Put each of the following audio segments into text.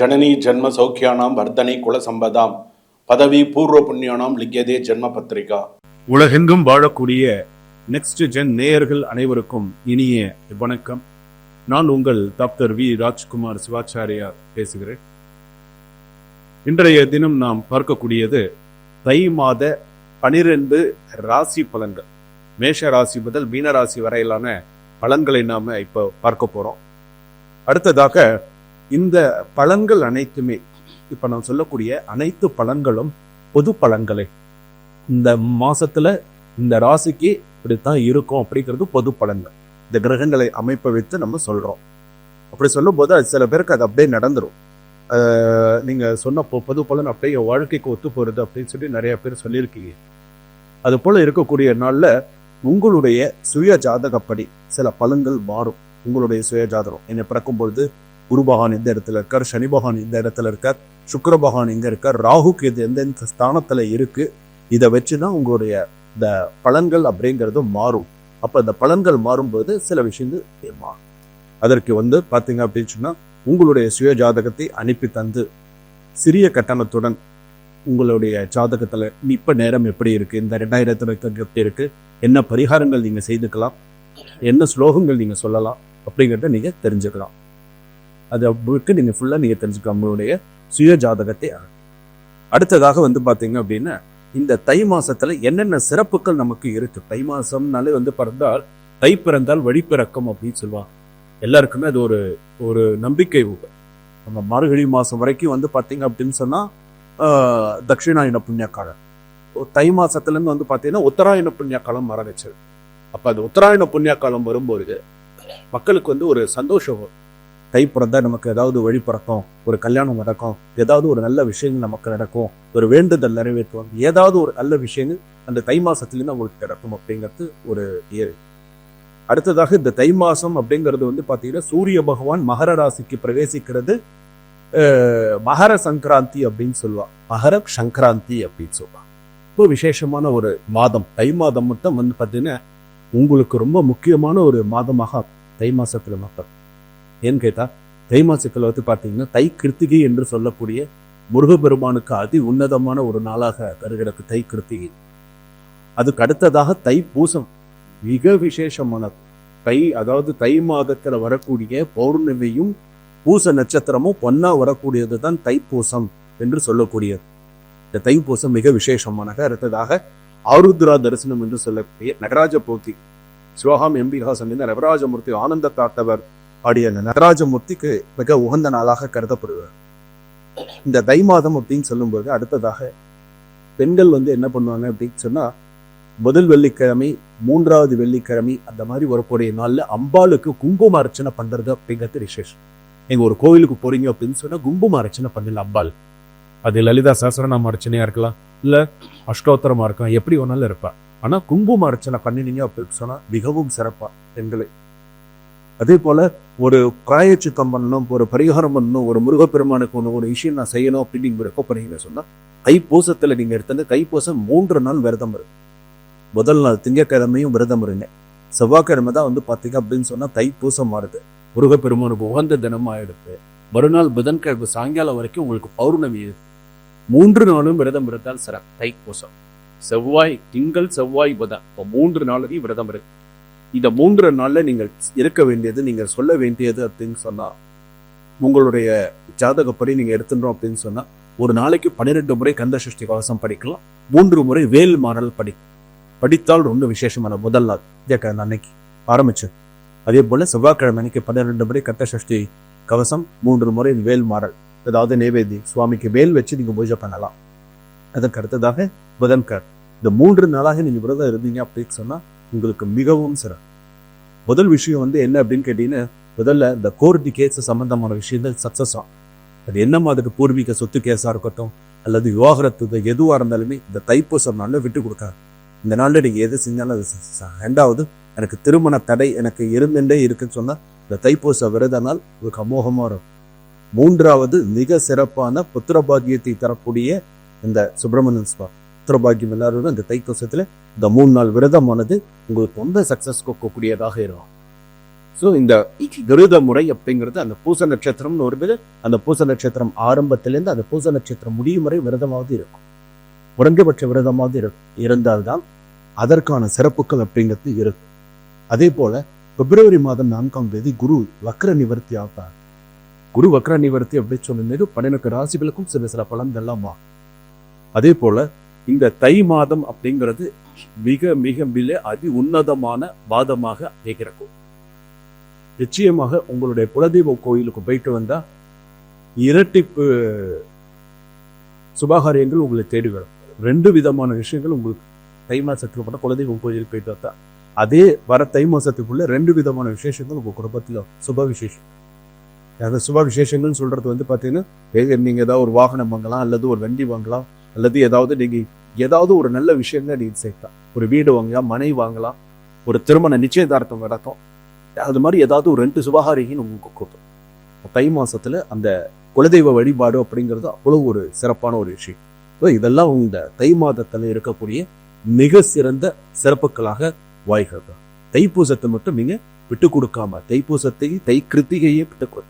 ஜனனி ஜென்ம சௌக்கியானாம் வர்த்தனை குல சம்பதாம். பதவி பூர்வ புண்ணியானாம் லிக்கியதே ஜென்ம பத்திரிகா. உலகெங்கும் வாழக்கூடிய நெக்ஸ்ட் ஜென் நேயர்கள் அனைவருக்கும் இனிய வணக்கம். நான் உங்கள் டாக்டர் வி. ராஜ்குமார் சிவாச்சாரியார் பேசுகிறேன். இன்றைய தினம் நாம் பார்க்கக்கூடியது தை மாத பனிரெண்டு ராசி பலன்கள். மேஷ ராசி முதல் மீன ராசி வரையிலான பலன்களை நாம இப்போ பார்க்க போறோம். அடுத்ததாக இந்த பலன்கள் அனைத்துமே இப்போ நான் சொல்லக்கூடிய அனைத்து பலன்களும் பொது பலன்களே இந்த மாசத்துல இந்த ராசிக்கு இப்படித்தான் இருக்கும் அப்படிங்கிறது பொது பலன்கள் இந்த கிரகங்களை அமைப்பை வைத்து நம்ம சொல்றோம். அப்படி சொல்லும்போது அது சில பேருக்கு அது அப்படியே நடந்துடும் நீங்கள் சொன்ன பொது பலன் அப்படியே என் வாழ்க்கைக்கு ஒத்து போகிறது அப்படின்னு சொல்லி நிறைய பேர் சொல்லியிருக்கீங்க. அது போல் இருக்கக்கூடிய நாளில் உங்களுடைய சுய ஜாதகப்படி சில பலன்கள் மாறும். உங்களுடைய சுய ஜாதகம். என்னை பிறக்கும் பொழுது குரு பகவான் எந்த இடத்துல இருக்கார்? சனி பகவான் எந்த இடத்துல இருக்கார்? சுக்கர பகவான் எங்க இருக்கார்? ராகுக்கு இது எந்தெந்த ஸ்தானத்தில் இருக்குது இதை வச்சு தான் உங்களுடைய இந்த பலன்கள் அப்படிங்கிறது மாறும். அப்போ இந்த பலன்கள் மாறும்போது சில விஷயங்கள் மாறும் அதற்கு வந்து பார்த்தீங்க அப்படின்னு சொன்னால் உங்களுடைய சுய ஜாதகத்தை அனுப்பி தந்து சிறிய கட்டணத்துடன் உங்களுடைய ஜாதகத்தில் இப்ப நேரம் எப்படி இருக்குது இந்த ரெண்டாயிரத்தி எப்படி இருக்குது என்ன பரிகாரங்கள் நீங்கள் செய்துக்கலாம்? என்ன ஸ்லோகங்கள் நீங்கள் சொல்லலாம்? அப்படிங்கிறத நீங்கள் தெரிஞ்சுக்கலாம். அது அவங்களுக்கு நீங்கள் ஃபுல்லா நீங்க தெரிஞ்சுக்கலாம் உங்களுடைய சுய ஜாதகத்தை அடுத்ததாக வந்து பார்த்தீங்க அப்படின்னா இந்த தை மாசத்துல என்னென்ன சிறப்புகள் நமக்கு இருக்கு? தை மாசம்னாலே வந்து பிறந்தால் தை பிறந்தால் வழி பிறக்கும் அப்படின்னு சொல்லுவாங்க. எல்லாருக்குமே அது ஒரு ஒரு நம்பிக்கை நம்ம மார்கழி மாசம் வரைக்கும் வந்து பார்த்தீங்க அப்படின்னு சொன்னா ஆஹ், தட்சிணாயன புண்ணிய காலம். தை மாசத்துல இருந்து வந்து பாத்தீங்கன்னா உத்தராயண புண்ணிய காலம் ஆரம்பிச்சது அப்போ அது உத்தராயண புண்ணிய காலம் வரும்போது மக்களுக்கு வந்து ஒரு சந்தோஷம் தை பிறந்தா நமக்கு ஏதாவது வழி பிறக்கும் ஒரு கல்யாணம் நடக்கும் ஏதாவது ஒரு நல்ல விஷயங்கள் நமக்கு நடக்கும் ஒரு வேண்டுதல் நிறைவேற்றுவாங்க ஏதாவது ஒரு நல்ல விஷயங்கள் அந்த தை மாசத்துலேருந்து அவங்களுக்கு கிடைக்கும் அப்படிங்கிறது ஒரு இயல் அடுத்ததாக இந்த தை மாசம் அப்படிங்கிறது வந்து பார்த்தீங்கன்னா சூரிய பகவான் மகர ராசிக்கு பிரவேசிக்கிறது மகர சங்கராந்தி அப்படின்னு சொல்லுவாள் மகர சங்கராந்தி அப்படின்னு சொல்லுவாள் ரொம்ப விசேஷமான ஒரு மாதம். தை மாதம் மட்டும் வந்து பார்த்தீங்கன்னா உங்களுக்கு ரொம்ப முக்கியமான ஒரு மாதமாக தை மாசத்துல மக்கள் ஏன்னு கேட்டால் தை மாசத்துல வந்து பார்த்தீங்கன்னா தை கிருத்திகை என்று சொல்லக்கூடிய முருகப்பெருமானுக்கு அதி உன்னதமான ஒரு நாளாக கருகிடக்கு தை கிருத்திகை. அதுக்கு அடுத்ததாக தை பூசம். மிக விசேஷமானது தை அதாவது தை மாதத்தில் வரக்கூடிய பௌர்ணமியும் பூச நட்சத்திரமும் பொன்னா வரக்கூடியது தான் தைப்பூசம் என்று சொல்லக்கூடியது. இந்த தைப்பூசம் மிக விசேஷமானது அடுத்ததாக ஆருத்ரா தரிசனம் என்று சொல்லக்கூடிய நடராஜ போத்தி. சிவகாம் எம்பிகாசன் இந்த நடராஜமூர்த்தி ஆனந்த தாத்தவர் ஆடிய நடராஜமூர்த்திக்கு மிக உகந்த நாளாக கருதப்படுவார். இந்த தை மாதம் அப்படின்னு சொல்லும்போது அடுத்ததாக பெண்கள் வந்து என்ன பண்ணுவாங்க அப்படின்னு சொன்னா முதல் வெள்ளிக்கிழமை மூன்றாவது வெள்ளிக்கிழமை அந்த மாதிரி வரக்கூடிய நாள்ல அம்பாளுக்கு குங்கும அர்ச்சனை பண்றது அப்படிங்கிறது விசேஷம். நீங்க ஒரு கோவிலுக்கு போறீங்க அப்படின்னு சொன்னா குங்கும அர்ச்சனை பண்ணல அம்பாள். அது லலிதா சஹஸ்ரநாம அர்ச்சனையா இருக்கலாம் இல்ல அஷ்டோத்தரமா இருக்கலாம் எப்படி வேணாலும் இருப்பா. ஆனா குங்கும அர்ச்சனை பண்ணினீங்க அப்படின்னு சொன்னா மிகவும் சிறப்பா பெண்களை அதே போல் ஒரு பிராயச்சித்தம் பண்ணணும் ஒரு பரிகாரம் பண்ணணும் ஒரு முருகப்பெருமானுக்கு ஒன்று ஒரு விஷயம் நான் செய்யணும் அப்படின்னு நீங்க பண்ணீங்க சொன்னால் கைப்பூசத்தில் நீங்கள் எடுத்தது தைப்பூசம் மூன்று நாள் விரதம் இருக்கு முதல் நாள் திங்கக்கிழமையும் விரதம் இருங்க. செவ்வாய்க்கிழமை தான் வந்து பார்த்தீங்க அப்படின்னு சொன்னால் தைப்பூசம் மாறுது. முருகப்பெருமானுக்கு உகந்த தினமாக எடுத்து மறுநாள் புதன்கிழமை சாயங்காலம் வரைக்கும் உங்களுக்கு பௌர்ணமி இருக்கு மூன்று நாளும் விரதம் இருந்தால் சிறப்பு. தைப்பூசம். செவ்வாய் திங்கள் செவ்வாய் புதன். இப்போ மூன்று நாளையும் விரதம் இருக்கு இந்த மூன்று நாள்ல நீங்கள் இருக்க வேண்டியது நீங்க சொல்ல வேண்டியது அப்படின்னு சொன்னா உங்களுடைய ஜாதகப்படி நீங்க எடுத்துட்டோம் அப்படின்னு சொன்னா ஒரு நாளைக்கு பன்னிரெண்டு முறை கந்த சஷ்டி கவசம் படிக்கலாம் மூன்று முறை வேல் மாறல் படி படித்தால் ரொம்ப விசேஷமான முதல் நாள் விஜயக்கிழமை அன்னைக்கு ஆரம்பிச்சு. அதே போல செவ்வாய்க்கிழமை அன்னைக்கு பன்னிரெண்டு முறை கந்த சஷ்டி கவசம் மூன்று முறை வேல் மாறல் அதாவது நெய்வேதி சுவாமிக்கு வேல் வச்சு நீங்க பூஜை பண்ணலாம். அதற்கு அடுத்ததாக புதன்கர் இந்த மூன்று நாளாக நீங்க விரதம் இருந்தீங்க அப்படின்னு சொன்னா உங்களுக்கு மிகவும் சிறப்பு. முதல் விஷயம் வந்து என்ன அப்படின்னு கேட்டிங்கன்னா முதல்ல இந்த கோர்ட்டு கேஸ் சம்மந்தமான விஷயங்கள் சக்ஸஸ் ஆகும். அது என்ன மாதிரி பூர்வீக சொத்து கேஸா இருக்கட்டும் அல்லது விவாகரத்து எதுவா இருந்தாலுமே இந்த தைப்பூசம் நாளில் விட்டு கொடுக்காது. இந்த நாளில் நீங்க எது செஞ்சாலும் அது ரெண்டாவது எனக்கு திருமண தடை எனக்கு இருந்துட்டே இருக்குன்னு சொன்னா இந்த தைப்பூச விரதனால் நாள் உங்களுக்கு அமோகமா இருக்கும். மூன்றாவது மிக சிறப்பான புத்திரபாகியத்தை தரக்கூடிய இந்த சுப்பிரமணியன் சுவாமி. புத்திர பாக்கியம் எல்லாரும் இந்த தைத்தோசத்தில் இந்த மூணு நாள் விரதமானது உங்களுக்கு ரொம்ப சக்ஸஸ் கொடுக்கக்கூடியதாக இருக்கும். ஸோ இந்த விருத முறை அப்படிங்கிறது அந்த பூச நட்சத்திரம்னு ஒரு பேர் அந்த பூச நட்சத்திரம் ஆரம்பத்திலேருந்து அந்த பூச நட்சத்திரம் முடியும் வரை விரதமாவது இருக்கும். குறைந்தபட்ச விரதமாவது இரு இருந்தால்தான் அதற்கான சிறப்புகள் அப்படிங்கிறது இருக்கும். அதே போல பிப்ரவரி மாதம் நான்காம் தேதி குரு வக்ர நிவர்த்தி ஆகிறார் குரு வக்ர நிவர்த்தி அப்படின்னு சொன்னது பன்னிரண்டு ராசிகளுக்கும் சில சில பலன்கள்லாம் வா அதே போல இந்த தை மாதம் அப்படிங்கிறது மிக மிக மிக அதி உன்னதமான வாதமாக அமைகிறது நிச்சயமாக உங்களுடைய குலதெய்வ கோயிலுக்கு போயிட்டு வந்தால் இரட்டிப்பு சுபகாரியங்கள் உங்களை தேடி வரும். ரெண்டு விதமான விஷயங்கள் உங்களுக்கு தை மாசத்துக்கு போன குலதெய்வம் கோயிலுக்கு போயிட்டு வந்தா. அதே வர தை மாசத்துக்குள்ள ரெண்டு விதமான விசேஷங்கள் உங்கள் குடும்பத்தில் சுப விசேஷம். அந்த சுப விசேஷங்கள்னு சொல்றது வந்து பார்த்தீங்கன்னா நீங்கள் ஏதாவது ஒரு வாகனம் வாங்கலாம் அல்லது ஒரு வண்டி வாங்கலாம் அல்லது ஏதாவது நீங்கள் ஏதாவது ஒரு நல்ல விஷயங்கள் நீ சேர்க்கலாம் ஒரு வீடு வாங்கலாம் மனை வாங்கலாம் ஒரு திருமண நிச்சயதார்த்தம் நடக்கும் அது மாதிரி ஏதாவது ஒரு ரெண்டு சுபகாரிகின்னு உங்களுக்கு கொடுக்கும். தை மாசத்துல அந்த குலதெய்வ வழிபாடு அப்படிங்கிறது அவ்வளோ ஒரு சிறப்பான ஒரு விஷயம். இதெல்லாம் இந்த தை மாதத்துல இருக்கக்கூடிய மிக சிறந்த சிறப்புகளாக வாய்கிறது தைப்பூசத்தை மட்டும் நீங்கள் விட்டு கொடுக்காம தைப்பூசத்தை தை கிருத்திகையே விட்டு கொடு.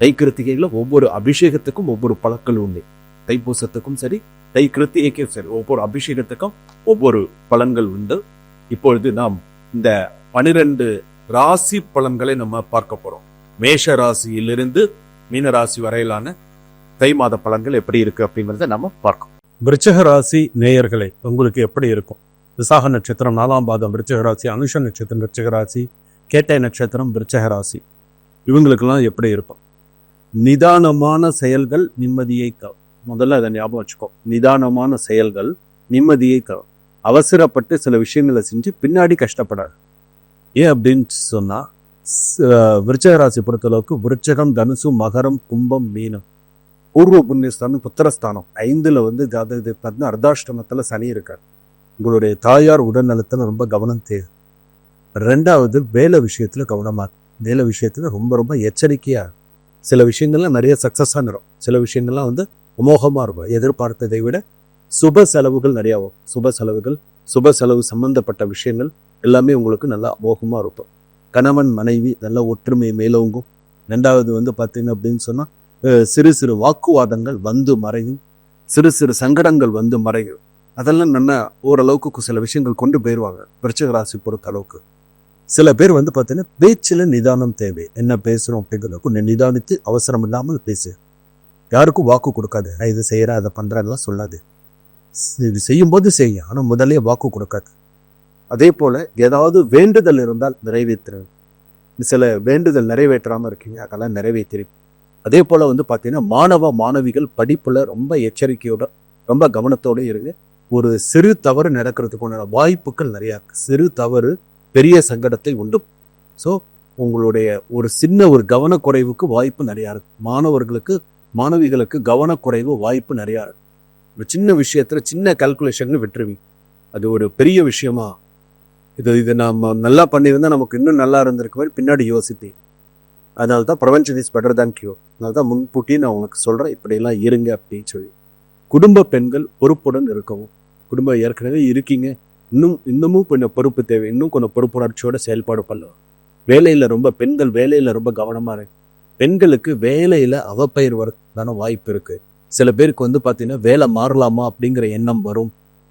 தை கிருத்திகையில் ஒவ்வொரு அபிஷேகத்துக்கும் ஒவ்வொரு பழக்கள் உண்டு. தைப்பூசத்துக்கும் சரி தை கிருத்திகைக்கும் சரி ஒவ்வொரு அபிஷேகத்துக்கும் ஒவ்வொரு பலன்கள் உண்டு. இப்பொழுது நாம் இந்த பனிரெண்டு ராசி பலன்களை நம்ம பார்க்க போறோம். மேஷ ராசியிலிருந்து மீன ராசி வரையிலான தை மாத பலன்கள் எப்படி இருக்கு அப்படிங்கறத நம்ம பார்க்கணும். விருச்சக ராசி நேயர்களே உங்களுக்கு எப்படி இருக்கும்? விசாக நட்சத்திரம் நாலாம் பாதம் விருச்சக ராசி அனுஷ நட்சத்திரம் விருச்சக ராசி கேட்டை நட்சத்திரம் விருச்சக ராசி. இவங்களுக்கெல்லாம் எப்படி இருக்கும்? நிதானமான செயல்கள் நிம்மதியை தரும். முதல்ல அதை ஞாபகம் வச்சுக்கோ. நிதானமான செயல்கள் நிம்மதியை தரும். அவசரப்பட்டு சில விஷயங்களை செஞ்சு பின்னாடி கஷ்டப்படாது. ஏன் அப்படின்னு சொன்னால் விருச்சக ராசி பொறுத்தளவுக்கு விருச்சகம் தனுசு மகரம் கும்பம் மீனம். பூர்வ புண்ணியஸ்தானம் புத்திரஸ்தானம். ஐந்தில் வந்து அதாவது இது பார்த்தீங்கன்னா அர்தாஷ்டமத்தில் சனி இருக்கார். உங்களுடைய தாயார் உடல்நலத்தில் ரொம்ப கவனம் தேவை. ரெண்டாவது வேலை விஷயத்தில் கவனமாக வேலை விஷயத்தில் ரொம்ப ரொம்ப எச்சரிக்கையாக சில விஷயங்கள்லாம் நிறைய சக்சஸா நிறும் சில விஷயங்கள்லாம் வந்து அமோகமா இருக்கும் எதிர்பார்த்ததை விட சுப செலவுகள் நிறைய வரும். சுப செலவுகள் சுப செலவு சம்பந்தப்பட்ட விஷயங்கள் எல்லாமே உங்களுக்கு நல்லா அமோகமாக இருக்கும். கணவன் மனைவி நல்ல ஒற்றுமை மேலோங்கும். ரெண்டாவது வந்து பார்த்தீங்க அப்படின்னு சொன்னா சிறு சிறு வாக்குவாதங்கள் வந்து மறையும். சிறு சிறு சங்கடங்கள் வந்து மறையும். அதெல்லாம் நல்லா ஓரளவுக்கு சில விஷயங்கள் கொண்டு போயிடுவாங்க விருச்சிக ராசி பொறுத்த அளவுக்கு. சில பேர் வந்து பார்த்தீங்கன்னா பேச்சில் நிதானம் தேவை. என்ன பேசுறோம் அப்படிங்கிறதுக்கு நிதானித்து அவசரம் இல்லாமல் பேசு. யாருக்கும் வாக்கு கொடுக்காது. நான் இது செய்கிறேன் அதை பண்றேன்லாம் சொல்லாது. இது செய்யும்போது செய்யும் ஆனால் முதலே வாக்கு கொடுக்காது. அதே போல் ஏதாவது வேண்டுதல் இருந்தால் நிறைவேற்று. சில வேண்டுதல் நிறைவேற்றாமல் இருக்கீங்க அதெல்லாம் நிறைவேற்றி அதே போல் வந்து பார்த்தீங்கன்னா மாணவ மாணவிகள் படிப்பில் ரொம்ப எச்சரிக்கையோட ரொம்ப கவனத்தோடு இருங்க. ஒரு சிறு தவறு நடக்கிறதுக்கு வாய்ப்புகள் நிறையா இருக்குது சிறு தவறு பெரிய சங்கடத்தை உண்டு. ஸோ உங்களுடைய ஒரு சின்ன ஒரு கவனக்குறைவுக்கு வாய்ப்பு நிறையா இருக்குது மாணவர்களுக்கு மாணவிகளுக்கு கவனக்குறைவு வாய்ப்பு நிறையா இருக்கு. சின்ன விஷயத்துல சின்ன கால்குலேஷன் விட்டுருவீங்க. அது ஒரு பெரிய விஷயமா? இது இது நம்ம நல்லா பண்ணியிருந்தா நமக்கு இன்னும் நல்லா இருந்திருக்கு மாதிரி பின்னாடி யோசிப்பேன் அதனால தான் prevention is better than cure அதனால தான் முன்கூட்டியே நான் உனக்கு சொல்கிறேன் இப்படியெல்லாம் இருங்க அப்படின்னு சொல்லி. குடும்ப பெண்கள் பொறுப்புடன் இருக்கவும் குடும்பம் ஏற்கனவே இருக்கீங்க. இன்னும் இன்னமும் கொஞ்சம் பொறுப்பு தேவை. இன்னும் கொஞ்சம் பொறுப்புணர்ச்சியோட செயல்பாடு பண்ணலாம். வேலையில் ரொம்ப பெண்கள் வேலையில் ரொம்ப கவனமாக இருக்கு பெண்களுக்கு வேலையில் அவப்பெயர் தானே வாய்ப்பு இருக்கு. சில பேருக்கு வந்து பார்த்தீங்கன்னா வேலை மாறலாமா அப்படிங்கிற எண்ணம் வரும்.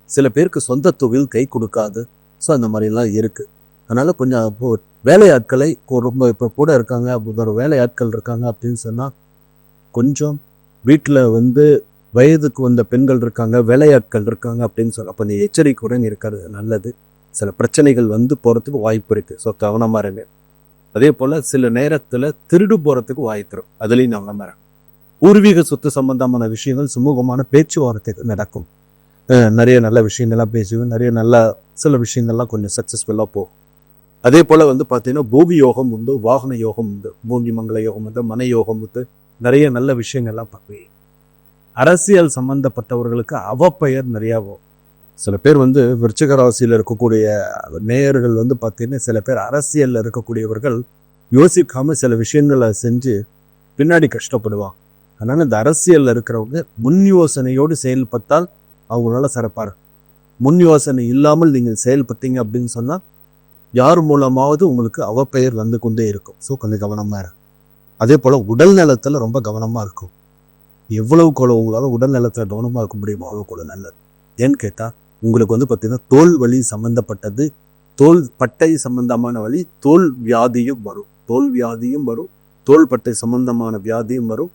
சில பேருக்கு சொந்த தொழில் கை கொடுக்காது. ஸோ அந்த மாதிரிலாம் இருக்குது அதனால் கொஞ்சம் இப்போ வேலையாட்களை ரொம்ப இப்போ கூட இருக்காங்க ஒரு வேலையாட்கள் இருக்காங்க அப்படின்னு சொன்னால் கொஞ்சம் வீட்டில் வந்து வயதுக்கு வந்த பெண்கள் இருக்காங்க வேலையாட்கள் இருக்காங்க அப்படின்னு சொல்ல அப்போ நீ எச்சரிக்கையுடன் இருக்கிறது நல்லது. சில பிரச்சனைகள் வந்து போகிறதுக்கு வாய்ப்பு இருக்குது ஸோ கவனமாக இருங்க. அதே போல் சில நேரத்தில் திருடு போகிறதுக்கு வாய்ப்பு இருக்கும் அதுலேயும் நான் நம்புறேன் பூர்வீக சொத்து சம்பந்தமான விஷயங்கள் சுமூகமான பேச்சுவார்த்தைகள் நடக்கும். அஹ் நிறைய நல்ல விஷயங்கள்லாம் பேசுவேன். நிறைய நல்ல சில விஷயங்கள்லாம் கொஞ்சம் சக்ஸஸ்ஃபுல்லாக போகும். அதே போல் வந்து பார்த்தீங்கன்னா பூமி யோகம் உண்டு வாகன யோகம் உண்டு பூமி மங்கள யோகம் உண்டு மனை யோகம் உண்டு நிறைய நல்ல விஷயங்கள்லாம் பார்ப்பீங்க அரசியல் சம்பந்தப்பட்டவர்களுக்கு அவப்பெயர் நிறையா வரும். சில பேர் வந்து விருச்சிக ராசியில் இருக்கக்கூடிய நேயர்கள் வந்து பார்த்தீங்கன்னா சில பேர் அரசியலில் இருக்கக்கூடியவர்கள் யோசிக்காம சில விஷயங்களை செஞ்சு பின்னாடி கஷ்டப்படுவாங்க. அதனால் இந்த அரசியலில் இருக்கிறவங்க முன் யோசனையோடு செயல்பட்டால் அவங்களால சிறப்பாரு. முன் யோசனை இல்லாமல் நீங்கள் செயல்பட்டீங்க அப்படின்னு சொன்னால் யார் மூலமாவது உங்களுக்கு அவப்பெயர் வந்து கொண்டே இருக்கும். ஸோ கொஞ்சம் கவனமா இருக்கும் அதே போல உடல் நலத்துல ரொம்ப கவனமா இருக்கும். எவ்வளவு கூட உங்களால உடல் நலத்துல கவனமா இருக்க முடியுமோ அவ்வளோ கூட நல்லது. ஏன்னு கேட்டால் உங்களுக்கு வந்து பார்த்தீங்கன்னா தோல் வலி சம்மந்தப்பட்டது தோல் பட்டை சம்பந்தமான வழி தோல் வியாதியும் வரும். தோல் வியாதியும் வரும். தோல் பட்டை சம்பந்தமான வியாதியும் வரும்.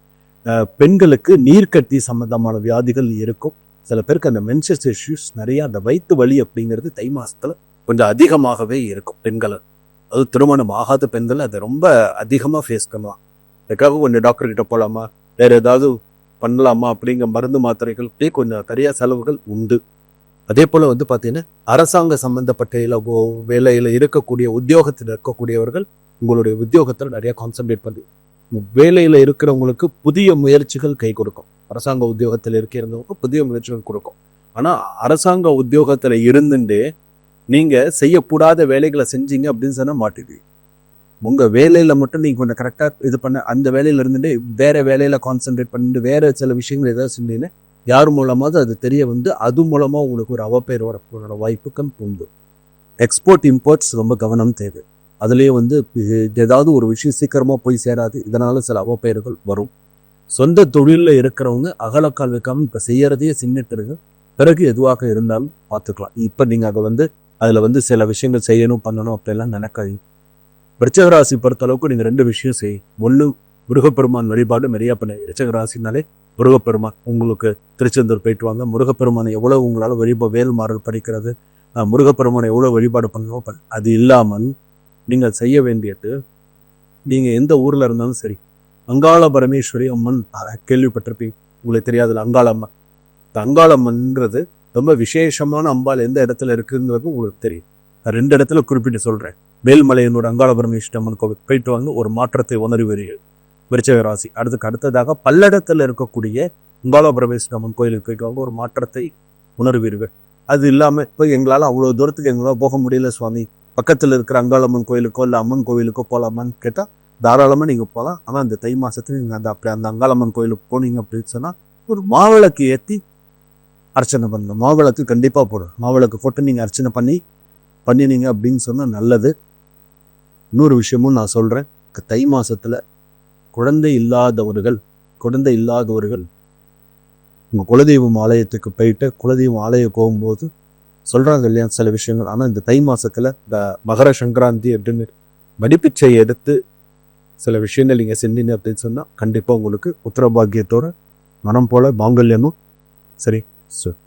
பெண்களுக்கு நீர்க்கட்டி சம்பந்தமான வியாதிகள் இருக்கும். சில பேருக்கு அந்த மென்சஸ் இஷ்யூஸ் நிறைய அந்த வயிற்று வலி அப்படிங்கிறது தை மாசத்துல கொஞ்சம் அதிகமாகவே இருக்கும் பெண்கள். அது திருமணம் ஆகாத பெண்கள் அதை ரொம்ப அதிகமாக ஃபேஸ் பண்ணுவாங்க அதுக்காக கொஞ்சம் டாக்டர் கிட்ட போகலாமா வேற ஏதாவது பண்ணலாமா? அப்படிங்கிற மருந்து மாத்திரைகள் அப்படியே கொஞ்சம் நிறையா செலவுகள் உண்டு. அதே போல வந்து பார்த்தீங்கன்னா அரசாங்க சம்மந்தப்பட்ட இல- ஓ- இருக்கக்கூடிய உத்தியோகத்தில் இருக்கக்கூடியவர்கள் உங்களுடைய உத்தியோகத்தில் நிறைய கான்சென்ட்ரேட் பண்ணி வேலையில இருக்கிறவங்களுக்கு புதிய முயற்சிகள் கை கொடுக்கும். அரசாங்க உத்தியோகத்தில் இருக்கிறவங்களுக்கு புதிய முயற்சிகள் கொடுக்கும். ஆனா அரசாங்க உத்தியோகத்துல இருந்துட்டு நீங்க செய்யக்கூடாத வேலைகளை செஞ்சீங்க அப்படின்னு சொன்னா மாட்டிடுவீங்க உங்க வேலையில மட்டும் நீங்க கொஞ்சம் கரெக்டா இது பண்ண அந்த வேலையில இருந்துட்டு வேற வேலையில கான்சென்ட்ரேட் பண்ணிட்டு வேற சில விஷயங்கள் ஏதாவது செஞ்சீங்கன்னா யார் மூலமாவது அது தெரிய வந்து அது மூலமா உங்களுக்கு ஒரு அவப்பேர் வரப்போற வாய்ப்புகள் உண்டு. எக்ஸ்போர்ட் இம்போர்ட்ஸ் ரொம்ப கவனம் தேவை. அதுலேயே வந்து ஏதாவது ஒரு விஷயம் சீக்கிரமாக போய் சேராது. இதனால் சில அவப்பெயர்கள் வரும். சொந்த தொழிலில் இருக்கிறவங்க அகலக்கால் வைக்காமல் இப்போ செய்யறதையே சின்னிட்டுருங்க பிறகு எதுவாக இருந்தாலும் பார்த்துக்கலாம். இப்போ நீங்கள் அதை வந்து அதில் வந்து சில விஷயங்கள் செய்யணும் பண்ணணும் அப்படிலாம் நினைக்காதீங்க. விருச்சக பொறுத்தளவுக்கு பொறுத்த அளவுக்கு நீங்கள் ரெண்டு விஷயம் செய்யும் ஒன்று முருகப்பெருமான் வழிபாடு நிறையா பண்ண விருச்சகராசினாலே முருகப்பெருமான் உங்களுக்கு திருச்செந்தூர் போயிட்டு வாங்க. முருகப்பெருமானை எவ்வளோ உங்களால் வழிபா வேல்மாறல் படிக்கிறது. முருகப்பெருமானை எவ்வளோ வழிபாடு பண்ணணுமோ அது இல்லாமல் நீங்கள் செய்ய வேண்டியது நீங்கள் எந்த ஊரில் இருந்தாலும் சரி. அங்காள பரமேஸ்வரி அம்மன் கேள்விப்பட்டிருப்பீங்க. உங்களுக்கு தெரியாதுல்ல அங்காளம்மன் இந்த அங்காளம்மன்றது ரொம்ப விசேஷமான அம்பாள் எந்த இடத்துல இருக்குங்கிறது உங்களுக்கு தெரியும். நான் ரெண்டு இடத்துல குறிப்பிட்டு சொல்கிறேன் மேல்மலையனோட அங்காள பரமேஸ்வரி அம்மன் கோவில் போயிட்டு வாங்க ஒரு மாற்றத்தை உணர்வீர்கள் விருச்சக ராசி. அடுத்துக்கு அடுத்ததாக பல்லடத்தில் இருக்கக்கூடிய அங்காள பரமேஸ்வரி அம்மன் கோயிலுக்கு போயிட்டு வாங்க ஒரு மாற்றத்தை உணர்வீர்கள். அது இல்லாமல் இப்போ எங்களால் அவ்வளோ தூரத்துக்கு எங்களால் போக முடியல சுவாமி. பக்கத்தில் இருக்கிற அங்காளம்மன் கோயிலுக்கோ இல்லை அம்மன் கோயிலுக்கோ போகலாமான்னு கேட்டால் தாராளமாக நீங்கள் போகலாம் ஆனால் அந்த தை மாசத்துல நீங்கள் அந்த அப்படி அந்த அங்காளம்மன் கோயிலுக்கு போனீங்க அப்படின்னு சொன்னால் ஒரு மாவிளக்கு ஏற்றி அர்ச்சனை பண்ணணும். மாவிளக்கு கண்டிப்பாக போடணும். மாவிளக்கு போட்டு நீங்கள் அர்ச்சனை பண்ணி பண்ணினீங்க அப்படின்னு சொன்னால் நல்லது. இன்னொரு விஷயமும் நான் சொல்கிறேன் தை மாசத்துல குழந்தை இல்லாதவர்கள் குழந்தை இல்லாதவர்கள் உங்கள் குலதெய்வம் ஆலயத்துக்கு போயிட்டு குலதெய்வம் ஆலயம் போகும்போது சொல்கிறாங்க இல்லையா சில விஷயங்கள். ஆனால் இந்த தை மாதத்தில் இந்த மகர சங்கராந்தி அப்படின்னு மடிப்பிச்சை எடுத்து சில விஷயங்கள் நீங்கள் செஞ்சீங்க அப்படின்னு சொன்னால் கண்டிப்பாக உங்களுக்கு உத்தரபாகியத்தோட மனம் போல மாங்கல்யமும் சரி சார்